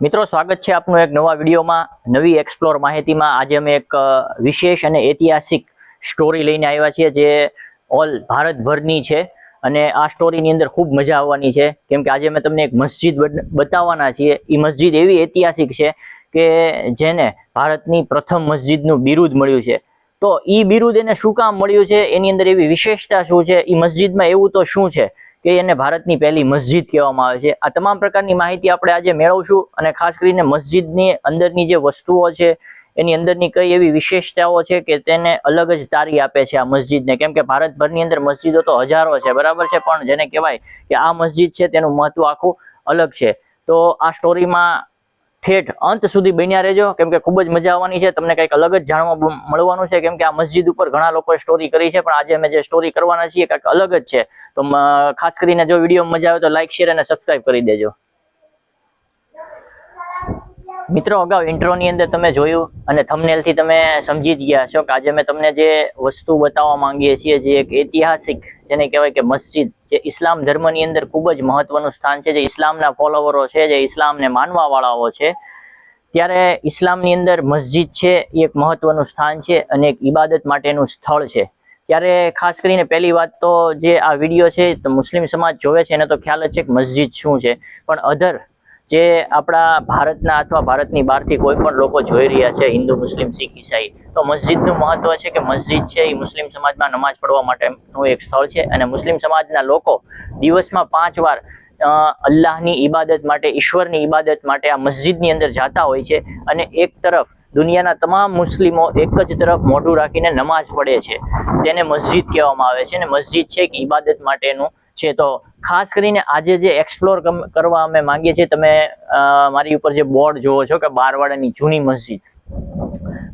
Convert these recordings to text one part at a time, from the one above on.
મિત્રો, સ્વાગત છે આપનું એક નવા વિડીયોમાં, નવી એક્સપ્લોર માહિતીમાં. આજે અમે એક વિશેષ અને ઐતિહાસિક સ્ટોરી લઈને આવ્યા છીએ જે ઓલ ભારતભરની છે અને આ સ્ટોરીની અંદર ખૂબ મજા આવવાની છે. કેમ કે આજે અમે તમને એક મસ્જિદ બતાવવાના છીએ. એ મસ્જિદ એવી ઐતિહાસિક છે કે જેને ભારતની પ્રથમ મસ્જિદનું બિરુદ મળ્યું છે. તો એ બિરુદ એને શું કામ મળ્યું છે? એની અંદર એવી વિશેષતા શું છે? એ મસ્જિદમાં એવું તો શું છે? કે એને ભારતની પહેલી મસ્જિદ કહેવામાં આવે છે. આ તમામ પ્રકારની માહિતી આપણે આજે મેળવશું અને ખાસ કરીને મસ્જિદની અંદરની જે વસ્તુઓ છે, એની અંદરની કઈ એવી વિશેષતાઓ છે કે તેને અલગ જ તારી આપે છે આ મસ્જિદને. કેમ કે ભારતભરની અંદર મસ્જિદો તો હજારો છે, બરાબર છે? પણ જેને કહેવાય કે આ મસ્જિદ છે તેનું મહત્વ આખું અલગ છે. તો આ સ્ટોરીમાં ઠેઠ અંત સુધી બન્યા રહેજો. કેમ કે ખૂબ જ મજા આવવાની છે. તમને કંઈક અલગ જ જાણવા મળવાનું છે. કેમ કે આ મસ્જિદ ઉપર ઘણા લોકોએ સ્ટોરી કરી છે. પણ આજે અમે જે સ્ટોરી કરવાના છીએ કંઈક અલગ જ છે. તો ખાસ કરીને જો વીડિયો મજા આવે તો લાઈક શેર અને સબસ્ક્રાઈબ કરી દેજો. મિત્રો, અગાઉ ઇન્ટ્રોની અંદર તમે જોયું અને થમનેલથી તમે સમજી જ ગયા છો કે આજે અમે તમને જે વસ્તુ બતાવવા માંગીએ છીએ, જે એક ઐતિહાસિક, જેને કહેવાય કે મસ્જિદ જે ઇસ્લામ ધર્મની અંદર ખૂબ જ મહત્વનું સ્થાન છે, જે ઇસ્લામના ફોલોવરો છે, જે ઇસ્લામને માનવા વાળાઓ છે, ત્યારે ઇસ્લામની અંદર મસ્જિદ છે, એ એક મહત્વનું સ્થાન છે અને એક ઇબાદત માટેનું સ્થળ છે. ત્યારે ખાસ કરીને પહેલી વાત તો જે આ વીડિયો છે, તો મુસ્લિમ સમાજ જોવે છે, એને તો ખ્યાલ જ છે કે મસ્જિદ શું છે. પણ અધર જે આપણા ભારતના અથવા ભારતની બહારથી કોઈ પણ લોકો જોઈ રહ્યા છે, હિન્દુ, મુસ્લિમ, શીખ, ઈસાઈ, તો મસ્જિદનું મહત્વ છે કે મસ્જિદ છે એ મુસ્લિમ સમાજમાં નમાઝ પઢવા માટેનું એક સ્થળ છે અને મુસ્લિમ સમાજના લોકો દિવસમાં પાંચ વાર અલ્લાહની ઈબાદત માટે, ઈશ્વરની ઈબાદત માટે આ મસ્જિદની અંદર જાતા હોય છે અને એક તરફ દુનિયાના તમામ મુસ્લિમો એક જ તરફ મોઢું રાખીને નમાઝ પડે છે. તેને મસ્જિદ કહેવામાં આવે છે અને મસ્જિદ છે કે ઈબાદત માટેનું છે. તો ખાસ કરીને આજે જે એક્સપ્લોર કરવા અમે માંગીએ છીએ, તમે મારી ઉપર જે બોર્ડ જોવો છો કે બારવાડાની જૂની મસ્જિદ.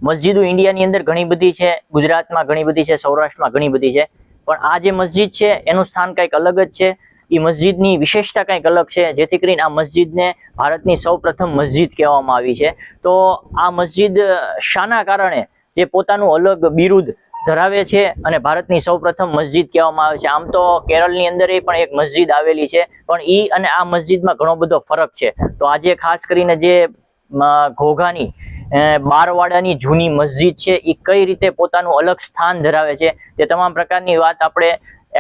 મસ્જિદો ઇન્ડિયાની અંદર ઘણી બધી છે, ગુજરાતમાં ઘણી બધી છે, સૌરાષ્ટ્રમાં ઘણી બધી છે. પણ આ જે મસ્જિદ છે, એનું સ્થાન કંઈક અલગ જ છે. એ મસ્જિદની વિશેષતા કંઈક અલગ છે. જેથી કરીને આ મસ્જિદને ભારતની સૌપ્રથમ મસ્જિદ કહેવામાં આવી છે. તો આ મસ્જિદ, શાના કારણે જે પોતાનું અલગ બિરુદ ધરાવે છે અને ભારતની સૌપ્રથમ મસ્જિદ કહેવામાં આવે છે. આમ તો કેરળની અંદર એ પણ એક મસ્જિદ આવેલી છે, પણ ઈ અને આ મસ્જિદમાં ઘણો બધો ફરક છે. તો આજે ખાસ કરીને જે ઘોઘાની બારવાડાની જૂની મસ્જિદ છે એ કઈ રીતે પોતાનું અલગ સ્થાન ધરાવે છે, તે તમામ પ્રકારની વાત આપણે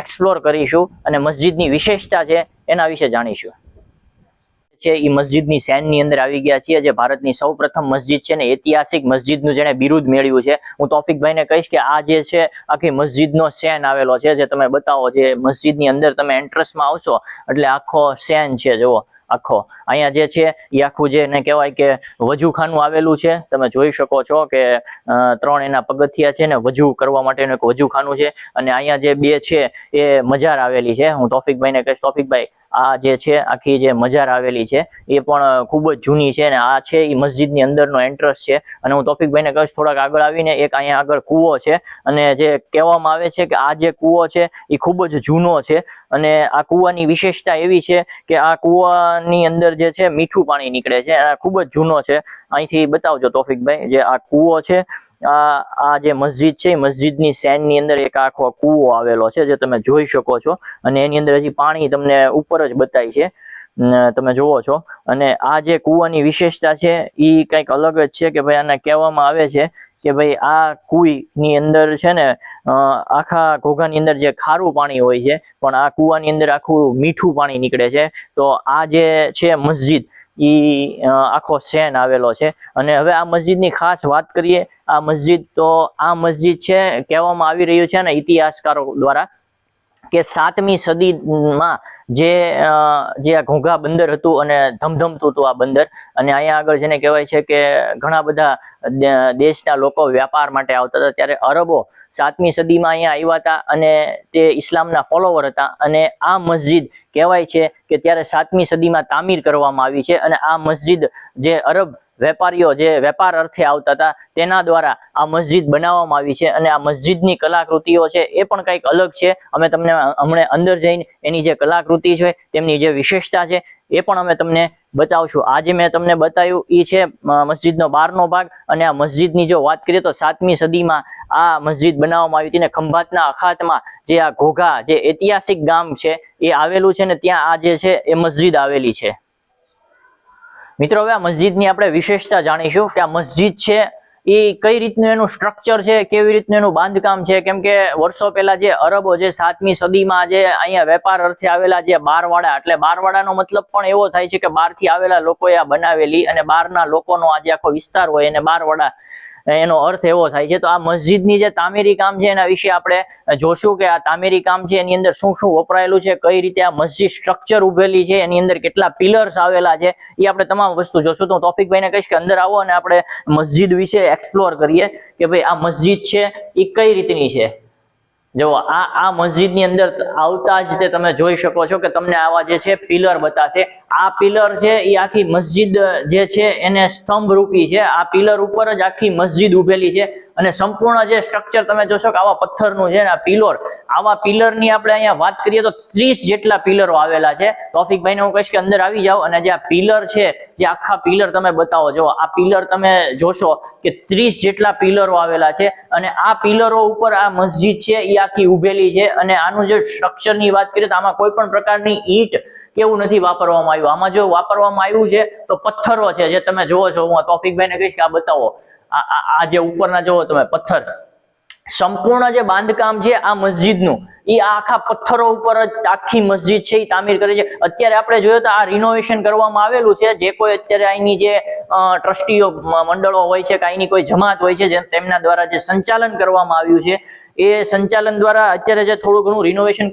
એક્સપ્લોર કરીશું અને મસ્જિદની વિશેષતા છે એના વિશે જાણીશું. છે એ મસ્જિદની સેનની અંદર આવી ગયા છીએ જે ભારતની સૌપ્રથમ મસ્જિદ છે ને ઐતિહાસિક મસ્જિદનું જેણે બિરુદ મેળવ્યું છે. હું તોફિકભાઈને કહીશ કે આ જે છે, આખી મસ્જિદનો સેન આવેલો છે જે તમે બતાવો, જે મસ્જિદની અંદર તમે એન્ટ્રન્સમાં આવશો, એટલે આખો સેન છે, જુઓ, આખો. અહીંયા જે છે એ આખું જે એને કહેવાય કે વજુખાનું આવેલું છે. તમે જોઈ શકો છો કે ત્રણ એના પગથિયા છે ને વજુ કરવા માટેનું એક વજુખાનું છે. અને અહીંયા જે બે છે, એ મજાર આવેલી છે. હું તોફિકભાઈને કહીશ, તોફિકભાઈ, આ જે છે, આખી જે મજાર આવેલી છે, એ પણ ખૂબ જ જૂની છે અને આ છે એ મસ્જિદની અંદરનો એન્ટ્રન્સ છે. અને હું તોફિકભાઈને કહીશ, થોડાક આગળ આવીને એક અહીંયા આગળ કૂવો છે. અને જે કહેવામાં આવે છે કે આ જે કૂવો છે એ ખૂબ જ જૂનો છે. અને આ કૂવાની વિશેષતા એવી છે કે આ કૂવાની અંદર જે છે, મીઠું પાણી નીકળે છે. ખૂબ જ જૂનો છે. અહીંથી બતાવજો તોફિકભાઈ, જે આ કૂવો છે, આ જે મસ્જિદ છે મસ્જિદની સેનની અંદર એક આખો કૂવો આવેલો છે, જે તમે જોઈ શકો છો. અને એની અંદર હજી પાણી તમને ઉપર જ બતાય છે. તમે જોવો છો. અને આ જે કૂવાની વિશેષતા છે એ કંઈક અલગ જ છે કે ભાઈ આને કહેવામાં આવે છે કે ભાઈ આ કુઈની અંદર છે ને આખા ઘોઘાની અંદર જે ખારું પાણી હોય છે, પણ આ કૂવાની અંદર આખું મીઠું પાણી નીકળે છે, તો આ જે છે મસ્જિદ, ઈ આખો સેન આવેલો છે. અને હવે આ મસ્જિદની ખાસ વાત કરીએ, આ મસ્જિદ તો, આ મસ્જિદ છે, કહેવામાં આવી રહ્યું છે ને ઇતિહાસકારો દ્વારા, કે સાતમી સદીમાં જે જે આ ઘોઘા બંદર હતું અને ધમધમતું હતું આ બંદર. અને અહીંયા આગળ જેને કહેવાય છે કે ઘણા બધા દેશના લોકો વ્યાપાર માટે આવતા હતા. ત્યારે અરબો સાતમી સદીમાં અહીંયા આવ્યા હતા અને તે ઇસ્લામના ફોલોવર હતા. અને આ મસ્જિદ કહેવાય છે કે ત્યારે સાતમી સદીમાં તામીર કરવામાં આવી છે. અને આ મસ્જિદ જે અરબ વેપારીઓ જે વેપાર અર્થે આવતા હતા, તેના દ્વારા આ મસ્જિદ બનાવવામાં આવી છે અને આ મસ્જિદની કલાકૃતિઓ છે એ પણ કંઈક અલગ છે. અમે તમને હમણાં અંદર જઈને એની જે કલાકૃતિ છે, તેમની જે વિશેષતા છે, એ પણ અમે તમને બતાવશું. આજે મેં તમને બતાવ્યું એ છે મસ્જિદનો બહારનો ભાગ અને આ મસ્જિદની જો વાત કરીએ તો સાતમી સદીમાં આ મસ્જિદ બનાવવામાં આવી હતી ને ખંભાતના અખાતમાં જે આ ઘોઘા, જે ઐતિહાસિક ગામ છે, એ આવેલું છે ને ત્યાં આ જે છે, એ મસ્જિદ આવેલી છે. મિત્રો, હવે આ મસ્જિદની આપણે વિશેષતા જાણીશું કે આ મસ્જિદ છે, એ કઈ રીતનું એનું સ્ટ્રક્ચર છે, કેવી રીતનું એનું બાંધકામ છે? કેમ કે વર્ષો પહેલા જે અરબો જે સાતમી સદીમાં જે અહીંયા વેપાર અર્થે આવેલા જે બારવાડા, એટલે બારવાડાનો મતલબ પણ એવો થાય છે કે બહારથી આવેલા લોકોએ આ બનાવેલી અને બહારના લોકોનો આ જે આખો વિસ્તાર હોય એને બારવાડા એનો અર્થ એવો થાય છે, તો આ મસ્જિદની જે તામીરી કામ છે એના વિશે આપણે જોશું કે આ તામીરી કામ છે, એની અંદર શું શું વપરાયેલું છે, કઈ રીતે આ મસ્જિદ સ્ટ્રક્ચર ઉભેલી છે, એની અંદર કેટલા પિલર્સ આવેલા છે, એ આપણે તમામ વસ્તુ જોશું. તો તોફિકભાઈને કહીશ કે અંદર આવો અને આપણે મસ્જિદ વિશે એક્સપ્લોર કરીએ કે ભાઈ આ મસ્જિદ છે, એ કઈ રીતની છે? જો આ આ મસ્જિદની અંદર આવતા જ તે તમે જોઈ શકો છો કે તમને આવા જે છે પિલર બતાશે. આ પિલર છે એ આખી મસ્જિદ જે છે એને સ્તંભ રૂપી છે. આ પિલર ઉપર જ આખી મસ્જિદ ઉભેલી છે અને સંપૂર્ણ જે સ્ટ્રક્ચર તમે જોશો કે આવા પથ્થરનું છે ને આ પિલર. આવા પિલરની આપણે અહીંયા વાત કરીએ તો ત્રીસ જેટલા પિલરો આવેલા છે. તોફિકભાઈને હું કહીશ કે અંદર આવી જાઓ અને જે આ પિલર છે, જે આખા પિલર તમે બતાવો. જો આ પિલર તમે જોશો કે ત્રીસ જેટલા પિલરો આવેલા છે અને આ પિલરો ઉપર આ મસ્જિદ છે એ આખી ઉભેલી છે અને આનું જે સ્ટ્રક્ચરની વાત કરીએ તો આમાં કોઈ પણ પ્રકારની ઈટ કેવું નથી વાપરવામાં આવ્યું. આમાં જો વાપરવામાં આવ્યું છે તો પથ્થરો છે, જે તમે જોવો છો, હું તોફિકભાઈને કહીશ કે આ બતાવો. આ જે ઉપરના જોવો તમે, પથ્થર. સંપૂર્ણ જે બાંધકામ છે આ મસ્જિદનું, એ આખા પથ્થરો ઉપર જ આખી મસ્જિદ છે, એ તામીર કરી છે. અત્યારે આપણે જોયું તો આ રિનોવેશન કરવામાં આવેલું છે. જે કોઈ અત્યારે અહીંની જે ટ્રસ્ટીઓ મંડળો હોય છે કે અહીંની કોઈ જમાત હોય છે તેમના દ્વારા જે સંચાલન કરવામાં આવ્યું છે એ સંચાલન દ્વારા અત્યારે જે થોડું ઘણું રિનોવેશન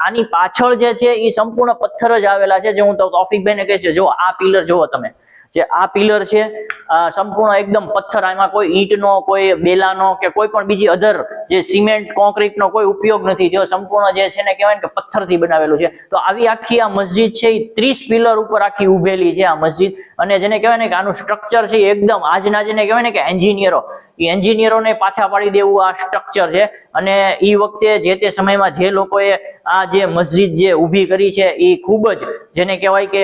આની પાછળ જે છે એ સંપૂર્ણ પથ્થર જ આવેલા છે, જે હું તોફિકભાઈને કહીશ જો આ પિલર જુઓ તમે. જે આ પિલર છે સંપૂર્ણ એકદમ પથ્થર, આમાં કોઈ ઈંટનો, કોઈ બેલાનો કે કોઈ પણ બીજી અધર જે સિમેન્ટ કોન્ક્રીટનો કોઈ ઉપયોગ નથી. જે સંપૂર્ણ જે છે ને કહેવાય કે પથ્થરથી બનાવેલું છે. તો આવી આખી આ મસ્જિદ છે એ ત્રીસ પિલર ઉપર આખી ઉભેલી છે આ મસ્જિદ. અને જેને કહેવાય ને કે આનું સ્ટ્રક્ચર છે એકદમ આજના જેને કહેવાય ને કે એન્જિનિયરો એ એન્જિનિયરોને પાછા પાડી દેવું આ સ્ટ્રક્ચર છે. અને એ વખતે જે તે સમયમાં જે લોકોએ આ જે મસ્જિદ જે ઊભી કરી છે એ ખૂબ જ જેને કહેવાય કે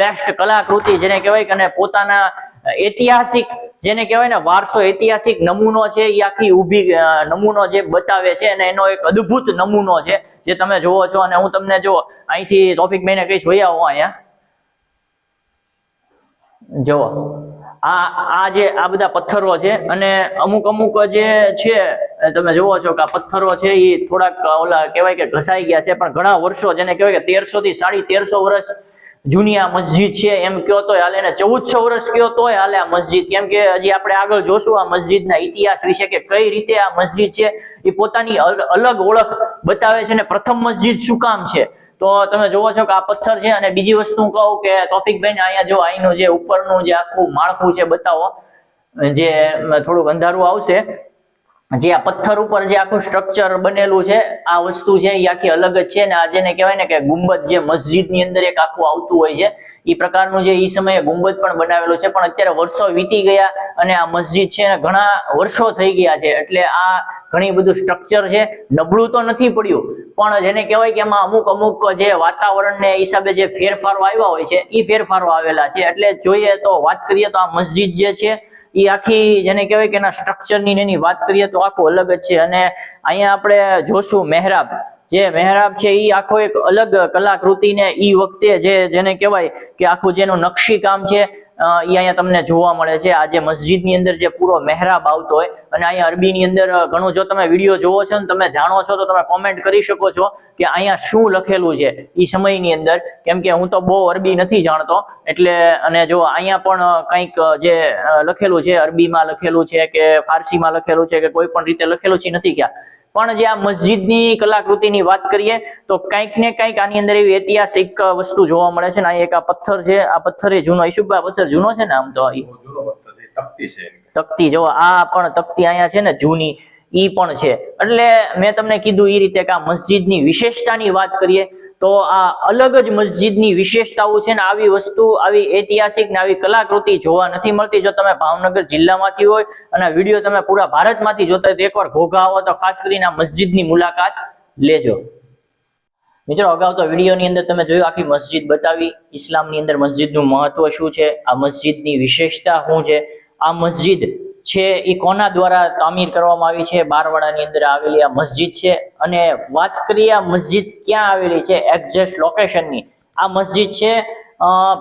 બેસ્ટ કલાકૃતિ જેને કહેવાય કે અને પોતાના ઐતિહાસિક, જેને કહેવાય ને વારસો ઐતિહાસિક નમૂનો છે, એ આખી ઊભી નમૂનો જે બતાવે છે અને એનો એક અદ્ભુત નમૂનો છે, જે તમે જોવો છો અને હું તમને જો અહીંથી ટોપિક મહિને કઈ જોઈ આવો અહીંયા. જો આ આ જે, આ બધા પથ્થરો છે અને અમુક અમુક જે છે, તમે જુઓ છો કે આ પથ્થરો છે એ થોડાક ઓલા કહેવાય કે ઘસાઈ ગયા છે, પણ ઘણા વર્ષો, જેને કહેવાય કે તેરસો થી સાડી તેરસો વર્ષ જૂની આ મસ્જિદ છે એમ કયો તોય હાલે ને ચૌદસો વર્ષ કયો તોય હાલે આ મસ્જિદ. કેમ કે હજી આપણે આગળ જોશું આ મસ્જિદના ઇતિહાસ વિશે કે કઈ રીતે આ મસ્જિદ છે એ પોતાની અલ- અલગ ઓળખ બતાવે છે ને પ્રથમ મસ્જિદ શું કામ છે. તો તમે જોવો છો કે આ પથ્થર છે અને બીજી વસ્તુ કહું કે તોફિકભાઈ ને અહીંયા જો અહીંનું જે ઉપરનું જે આખું માળખું છે, બતાવો. જે થોડુંક અંધારું આવશે. જે આ પથ્થર ઉપર જે આખું સ્ટ્રક્ચર બનેલું છે, આ વસ્તુ છે એ આખી અલગ જ છે ને આ જેને કહેવાય ને કે ગુંબદ જે મસ્જિદની અંદર એક આખું આવતું હોય છે, એ પ્રકારનું જે એ સમયે ગુંબદ પણ બનાવેલું છે. પણ અત્યારે વર્ષો વીતી ગયા અને આ મસ્જિદ છે ઘણા વર્ષો થઈ ગયા છે. એટલે આ ઘણી બધું સ્ટ્રક્ચર છે. નબળું તો નથી પડ્યું, પણ જેને કહેવાય કે એમાં અમુક અમુક જે વાતાવરણને હિસાબે જે ફેરફારો આવ્યા હોય છે, એ ફેરફારો આવેલા છે. એટલે જોઈએ તો વાત કરીએ તો આ મસ્જિદ જે છે એ આખી જેને કહેવાય કે એના સ્ટ્રક્ચરની એની વાત કરીએ તો આખું અલગ જ છે. અને અહીંયા આપણે જોશું મહેરાબ. જે મહેરાબ છે એ આખો એક અલગ કલાકૃતિને એ વખતે જે જેને કહેવાય કે આખું જેનું નકશી કામ છે અહીંયા તમને જોવા મળે છે. આજે મસ્જિદની અંદર જે પૂરો મહેરાબ આવતો હોય, અને અહીંયા અરબીની અંદર ઘણું જો તમે વીડિયો જોવો છો ને તમે જાણો છો, તો તમે કોમેન્ટ કરી શકો છો કે અહીંયા શું લખેલું છે એ સમયની અંદર. કેમ કે હું તો બહુ અરબી નથી જાણતો, એટલે, અને જો અહીંયા પણ કંઈક જે લખેલું છે, અરબીમાં લખેલું છે કે ફારસીમાં લખેલું છે કે કોઈ પણ રીતે લખેલું છે નથી ખ્યાલ. પણ જે આ મસ્જિદની કલાકૃતિની વાત કરીએ તો કંઈક ને કંઈક આની અંદર એવી ઐતિહાસિક વસ્તુ જોવા મળે છે ને આ એક આ પથ્થર છે આ પથ્થર એ જૂનો ઈશુભા આ પથ્થર જૂનો છે ને આમ તો? તકતી જો આ પણ તકતી અહીંયા છે ને જૂની ઈ પણ છે. એટલે મેં તમને કીધું એ રીતે કે આ મસ્જિદની વિશેષતાની વાત કરીએ તો આ અલગ જ મસ્જિદની વિશેષતાઓ છે ને આવી વસ્તુ, આવી ઐતિહાસિક ને આવી કલાકૃતિ જોવા નથી મળતી. જો તમે ભાવનગર જિલ્લામાંથી હોય અને વીડિયો તમે પૂરા ભારતમાંથી જોતા હોય તો એકવાર ઘોઘા આવો તો ખાસ કરીને આ મસ્જિદની મુલાકાત લેજો. મિત્રો, અગાઉ તો વિડીયોની અંદર તમે જોયું આખી મસ્જિદ બતાવી. ઇસ્લામની અંદર મસ્જિદનું મહત્વ શું છે? આ મસ્જિદની વિશેષતા શું છે? આ મસ્જિદ છે, એ કોના દ્વારા તામીર કરવામાં આવી છે? બારવાડાની અંદર આવેલી આ મસ્જિદ છે. અને વાત કરીએ આ મસ્જિદ ક્યાં આવેલી છે? એક્ઝેક્ટ લોકેશનની. આ મસ્જિદ છે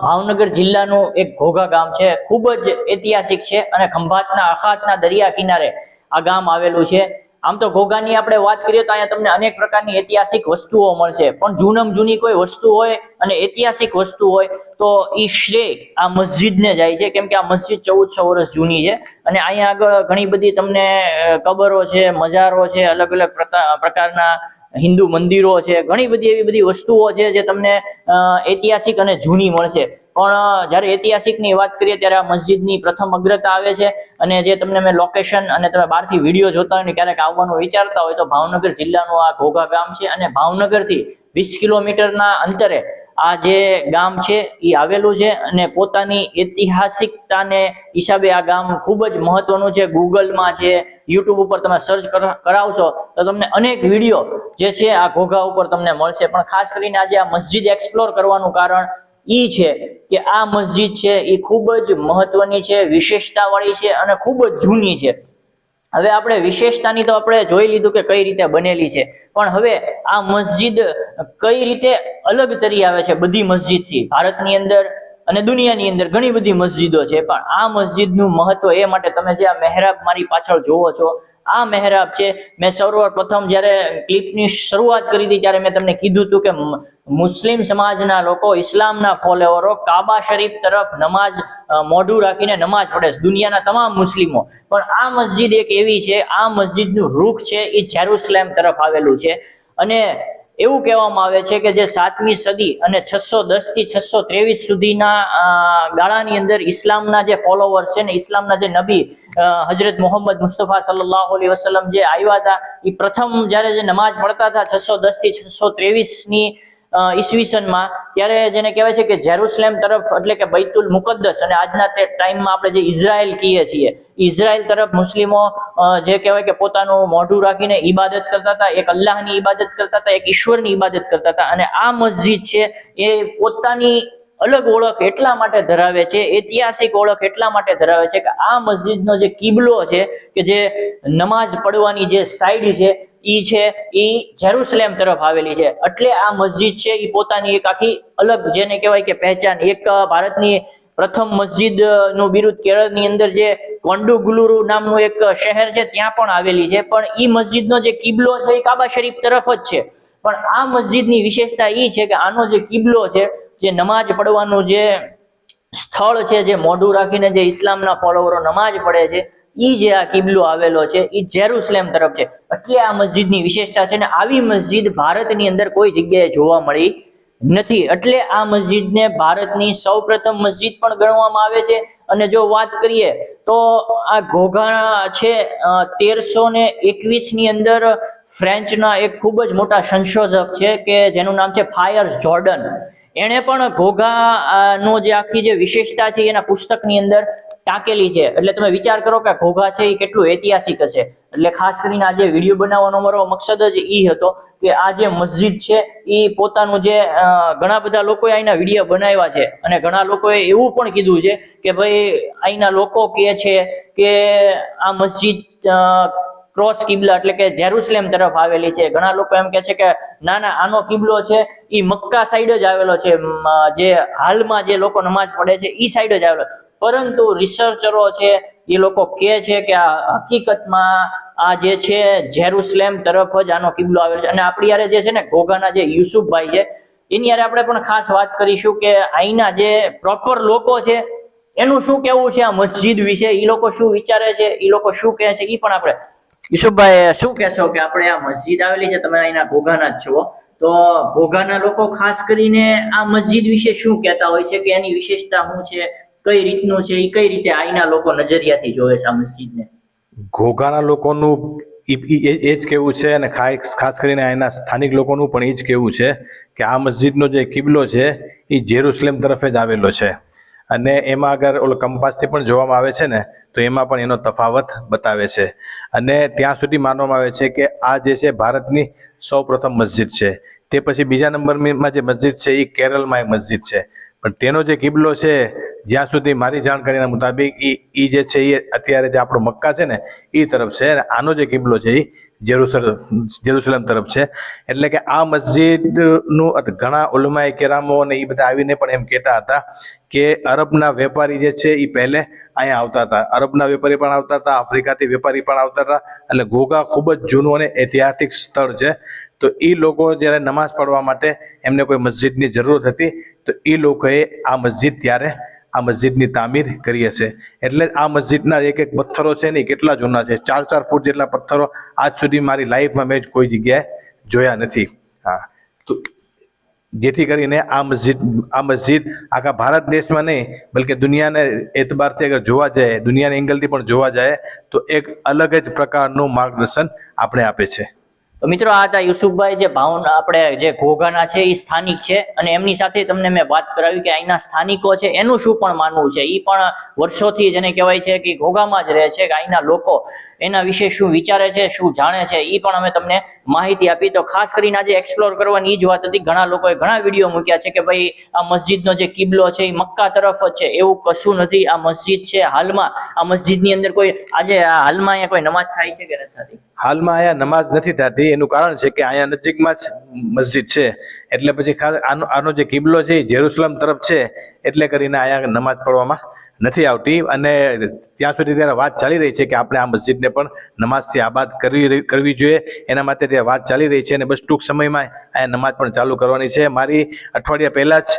ભાવનગર જિલ્લાનું એક ઘોઘા ગામ છે. ખૂબ જ ઐતિહાસિક છે અને ખંભાતના, અખાતના દરિયા કિનારે આ ગામ આવેલું છે. આમ તો ઘોઘાની આપણે વાત કરીએ તો અહીંયા તમને અનેક પ્રકારની ઐતિહાસિક વસ્તુઓ મળશે. પણ જૂનમ જૂની કોઈ વસ્તુ હોય અને ઐતિહાસિક વસ્તુ હોય તો ઈ શ્રેય આ મસ્જિદને જાય છે. કેમ કે આ મસ્જિદ ચૌદસો વર્ષ જૂની છે. અને અહીંયા આગળ ઘણી બધી તમને કબરો છે, મજારો છે અલગ અલગ પ્રકારના હિન્દુ મંદિરો છે, ઘણી બધી એવી બધી વસ્તુઓ છે જે તમને ઐતિહાસિક અને જૂની મળશે. પણ જ્યારે ઐતિહાસિકની વાત કરીએ ત્યારે આ મસ્જિદની પ્રથમ અગ્રતા આવે છે અને જે તમને મેં લોકેશન અને તમે બહારથી વીડિયો જોતા હોય ને ક્યારેક આવવાનું વિચારતા હોય તો ભાવનગર જિલ્લાનું આ ઘોઘા ગામ છે અને ભાવનગરથી વીસ કિલોમીટરના અંતરે આ જે ગામ છે એ આવેલું છે અને પોતાની ઐતિહાસિકતાને હિસાબે આ ગામ ખૂબ જ મહત્વનું છે. ગૂગલમાં છે, યુટ્યુબ ઉપર તમે સર્ચ કરાવશો તો તમને અનેક વીડિયો જે છે, આ ઘોઘા ઉપર તમને મળશે. પણ ખાસ કરીને આજે આ મસ્જિદ એક્સપ્લોર કરવાનું કારણ ઈ છે કે આ મસ્જિદ છે એ ખૂબ જ મહત્વની છે, વિશેષતાવાળી છે અને ખૂબ જ જૂની છે. હવે આપણે વિશેષતાની તો આપણે જોઈ લીધું કે કઈ રીતે બનેલી છે. પણ હવે આ મસ્જિદ કઈ રીતે અલગ તરી આવે છે બધી મસ્જિદથી? ભારતની અંદર અને દુનિયાની અંદર ઘણી બધી મસ્જિદો છે. પણ આ મસ્જિદનું મહત્વ એ માટે તમે જે આ મહેરાબ મારી પાછળ જોવો છો આ મહેરાબ છે. મેં સર્વપ્રથમ જ્યારે ક્લિપની શરૂઆત કરી હતી ત્યારે મેં તમને કીધું હતું કે મુસ્લિમ સમાજના લોકો ઇસ્લામના ફોલોવરો કાબા શરીફ તરફ નમાજ મોઢું રાખીને નમાજ પડે છે. દુનિયાના તમામ મુસ્લિમો. પણ આ મસ્જિદ એક એવી છે, આ મસ્જિદનું રૂખ છે એ જેરુસલેમ તરફ આવેલું છે. અને એવું કહેવામાં આવે છે કે જે સાતમી સદી અને છસો દસથી છસો ત્રેવીસ સુધીના ગાળાની અંદર ઇસ્લામના જે ફોલોવર છે ને, ઇસ્લામના જે નબી હજરત મોહમ્મદ મુસ્તફા સલ્લાહ અલૈહિ વસલ્લમ જે આવ્યા હતા એ પ્રથમ જ્યારે જે નમાજ પડતા હતા, છસો દસથી છસો ત્રેવીસની ઈસવીસનમાં. ત્યારે જેને કહેવાય છે કે જેરુસલેમ તરફ એટલે કે બૈતુલ મુકદ્દસ અને આજના તે ટાઈમમાં આપણે જે ઇઝરાયલ કહીએ છીએ. ઇઝરાયલ તરફ મુસ્લિમો જે કહેવાય કે પોતાનું મોઢું રાખીને ઈબાદત કરતા હતા, એક અલ્લાહની ઈબાદત કરતા હતા, એક ઈશ્વરની ઈબાદત કરતા હતા. અને આ મસ્જિદ છે, એ પોતાની અલગ ઓળખ એટલા માટે ધરાવે છે, ઐતિહાસિક ઓળખ એટલા માટે ધરાવે છે કે આ મસ્જિદનો જે કિબલો છે, કે જે નમાઝ પડવાની જે સાઈડ છે ઈ છે, ઈ જેરુસલેમ તરફ આવેલી છે. એટલે આ મસ્જિદ છે, ઈ પોતાની એક આખી અલગ જેને કહેવાય કે પહેચાન. એક ભારતની પ્રથમ મસ્જિદનું બિરુદ કેરળની અંદર જે કોંડુગુલુરુ નામનું એક શહેર છે, ત્યાં પણ આવેલી છે. પણ ઈ મસ્જિદનો જે કિબલો છે એ કાબા શરીફ તરફ જ છે. પણ આ મસ્જિદની વિશેષતા ઈ છે કે આનો જે કિબલો છે, જે નમાજ પડવાનું જે સ્થળ છે, જે મોઢું રાખીને જે ઇસ્લામના ફોલોવરો નમાજ પડે છે ઈ જે આ કિબલો આવેલો છે, ઈ જેરુસલેમ તરફ છે. એટલે આ મસ્જિદની વિશેષતા છે ને, આવી મસ્જિદ ભારતની અંદર કોઈ જગ્યાએ જોવા મળી નથી. એટલે આ મસ્જિદને ભારતની સૌપ્રથમ મસ્જિદ પણ ગણવામાં આવે છે. અને જો વાત કરીએ, તો આ ઘોઘા છે તેરસો ને એકવીસની અંદર ફ્રેન્ચના એક ખૂબ જ મોટા સંશોધક છે કે જેનું નામ છે ફાયર જોર્ડન. એણે પણ ઘોઘા નો જે આખી જે વિશેષતા છે એના પુસ્તકની અંદર ટાંકેલી છે. એટલે તમે વિચાર કરો કે ઘોઘા છે એ કેટલું ઐતિહાસિક હશે એટલે ખાસ કરીને આ જે વીડિયો બનાવવાનો મારો મકસદ જ ઈ હતો કે આ જે મસ્જિદ છે એ પોતાનું જે ઘણા બધા લોકોએ અહીંના વીડિયો બનાવ્યા છે. અને ઘણા લોકોએ એવું પણ કીધું છે કે ભાઈ અહીંના લોકો કહે છે કે આ મસ્જિદ ક્રોસ કિબલા એટલે કે જેરુસલેમ તરફ આવેલી છે. ઘણા લોકો એમ કે છે કે ના ના, આનો કિબલો છે એ મક્કા સાઈડ જ આવેલો છે. જે હાલમાં જે લોકો નમાજ પડે છે એ સાઈડ જ આવેલો. પરંતુ રિસર્ચરો છે, એ લોકો કહે છે કે આ હકીકતમાં આ જે છે, જેરુસલેમ તરફ જ આનો કિબલો આવે છે. અને આપણી યારે જે છે ને, ઘોઘાના જે યુસુફભાઈ છે, એની યારે આપણે પણ ખાસ વાત કરીશું કે અહીંના જે પ્રોપર લોકો છે, એનું શું કેવું છે આ મસ્જિદ વિશે? એ લોકો શું વિચારે છે? એ લોકો શું કહે છે? એ પણ આપણે યુસુફભાઈ શું કહેશો કે આપણે આ મસ્જિદ આવેલી છે? તમે અહીંના ઘોઘાના જ છો. તો ઘોઘાના લોકો ખાસ કરીને આ મસ્જિદ વિશે શું કહેતા હોય છે? કે એની વિશેષતા શું છે? કઈ રીતનું છે એ કઈ રીતે અહીંના લોકો નજરિયાથી જોવે છે આ મસ્જિદને? ઘોઘાના લોકોનું એ જ કેવું છે અને ખાસ કરીને અહીંના સ્થાનિક લોકોનું પણ એ જ કેવું છે કે આ મસ્જિદનો જે કિબલો છે એ જેરુસલેમ તરફે જ આવેલો છે. અને એમાં અગર ઓલો કંપાસથી પણ જોવામાં આવે છે ને, તો એમાં પણ એનો તફાવત બતાવે છે. અને ત્યાં સુધી માનવામાં આવે છે કે આ જે છે ભારતની સૌ પ્રથમ મસ્જિદ છે. તે પછી બીજા નંબરમાં જે મસ્જિદ છે એ કેરળમાં એક મસ્જિદ છે. પણ તેનો જે કિબલો છે, જ્યાં સુધી મારી જાણકારીના મુતાબિક ઈ જે છે એ અત્યારે જે આપણો મક્કા છે ને એ તરફ છે અને આનો જે કિબલો છે એ જેરુસલમ તરફ છે. એટલે કે આ મસ્જિદનું ઘણા ઉલમાએ કેરામો અને એ બધા આવીને પણ એમ કહેતા હતા કે અરબના વેપારી જે છે એ પહેલે અહીંયા આવતા હતા. અરબના વેપારી પણ આવતા હતા, આફ્રિકાથી વેપારી પણ આવતા હતા. એટલે ઘોઘા ખૂબ જ જૂનું અને ઐતિહાસિક સ્થળ છે. તો એ લોકો જ્યારે નમાઝ પડવા માટે એમને કોઈ મસ્જિદની જરૂરત હતી તો એ લોકોએ આ મસ્જિદ ત્યારે આ મસ્જિદની તામીર કરી હશે. એટલે આ મસ્જિદના એક એક પથ્થરો છે ને કેટલા જૂના છે? ચાર ચાર ફૂટ જેટલા પથ્થરો આજ સુધી મારી લાઈફમાં મેં કોઈ જગ્યાએ જોયા નથી. હા. તો જેથી કરીને આ મસ્જિદ આ મસ્જિદ આખા ભારત દેશમાં નહીં, બલકે દુનિયાને એતબારથી અગર જોવા જાય, દુનિયાના એંગલથી પણ જોવા જાય, તો એક અલગ જ પ્રકારનું માર્ગદર્શન આપણે આપે છે. તો મિત્રો, આ હતા યુસુફભાઈ, જે ભાવન, આપણે જે ઘોઘાના છે એ સ્થાનિક છે. અને એમની સાથે તમને મેં વાત કરાવી કે અહીંના સ્થાનિકો છે, એનું શું પણ માનવું છે? એ પણ વર્ષોથી જેને કહેવાય છે કે ઘોઘામાં જ રહે છે કે અહીંના લોકો એના વિશે શું વિચારે છે, શું જાણે છે એ પણ અમે તમને માહિતી આપી. તો ખાસ કરીને આજે એક્સપ્લોર કરવાની એ જ વાત હતી. ઘણા લોકોએ ઘણા વીડિયો મૂક્યા છે કે ભાઈ, આ મસ્જિદનો જે કિબલો છે એ મક્કા તરફ છે. એવું કશું નથી. આ મસ્જિદ છે. હાલમાં આ મસ્જિદની અંદર કોઈ, આજે હાલમાં અહીંયા કોઈ નમાજ થાય છે કે નથી હાલમાં અહીંયા નમાઝ નથી થતી. એનું કારણ છે કે અહીંયા નજીકમાં જ મસ્જિદ છે. એટલે પછી ખાસ આનો આનો જે કિબલો છે એ જેરુસલમ તરફ છે. એટલે કરીને અહીંયા નમાઝ પઢવામાં નથી આવતી અને ત્યાં સુધી ત્યારે વાત ચાલી રહી છે કે આપણે આ મસ્જિદને પણ નમાઝથી આબાદ કરવી કરવી જોઈએ. એના માટે ત્યાં વાત ચાલી રહી છે અને બસ ટૂંક સમયમાં અહીંયા નમાઝ પણ ચાલુ કરવાની છે. મારી અઠવાડિયા પહેલાં જ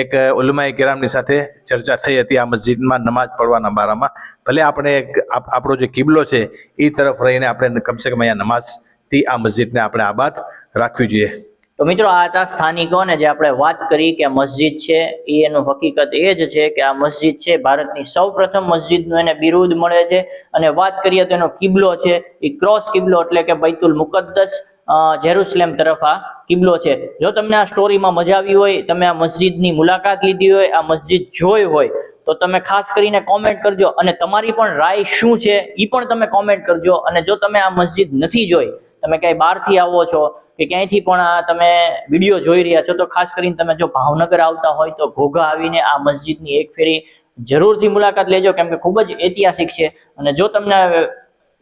એક ઉલમાએ કિરામની સાથે ચર્ચા થઈ હતી આ મસ્જિદમાં નમાઝ પઢવાના બારામાં. ભલે આપણે આપણો જે કિબલો છે એ તરફ રહીને આપણે કમસે કમ અહીંયા નમાઝથી આ મસ્જિદને આપણે આબાદ રાખવી જોઈએ. તો મિત્રો, આ હતા સ્થાનિકોને જે આપણે વાત કરી કે મસ્જિદ છે, એ એનું હકીકત એ જ છે કે આ મસ્જિદ છે, ભારતની સૌ પ્રથમ મસ્જિદનું એને બિરુદ મળે છે. અને વાત કરીએ તો એનો કિબલો છે, એ ક્રોસ કિબલો એટલે કે બૈતુલ મુકદ્દસ જેરુસલેમ તરફ આ કિબલો છે. જો તમને આ સ્ટોરીમાં મજા આવી હોય, તમે આ મસ્જિદની મુલાકાત લીધી હોય, આ મસ્જિદ જોઈ હોય, તો તમે ખાસ કરીને કોમેન્ટ કરજો. અને તમારી પણ રાય શું છે એ પણ તમે કોમેન્ટ કરજો. અને જો તમે આ મસ્જિદ નથી જોઈ તમે ક્યાંય બહારથી આવો છો કે ક્યાંયથી પણ તમે વીડિયો જોઈ રહ્યા છો, તો ખાસ કરીને તમે જો ભાવનગર આવતા હોય તો ઘોઘા આવીને આ મસ્જિદની એક ફેરી જરૂરથી મુલાકાત લેજો, કેમ કે ખૂબ જ ઐતિહાસિક છે. અને જો તમને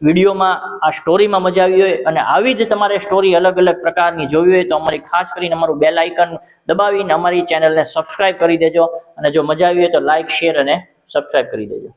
વિડીયોમાં આ સ્ટોરીમાં મજા આવી હોય અને આવી જ તમારે સ્ટોરી અલગ અલગ પ્રકારની જોવી હોય, તો અમારી ખાસ કરીને અમારું બેલ આઇકન દબાવીને અમારી ચેનલને સબસ્ક્રાઇબ કરી દેજો. અને જો મજા આવી હોય તો લાઇક, શેર અને સબસ્ક્રાઇબ કરી દેજો.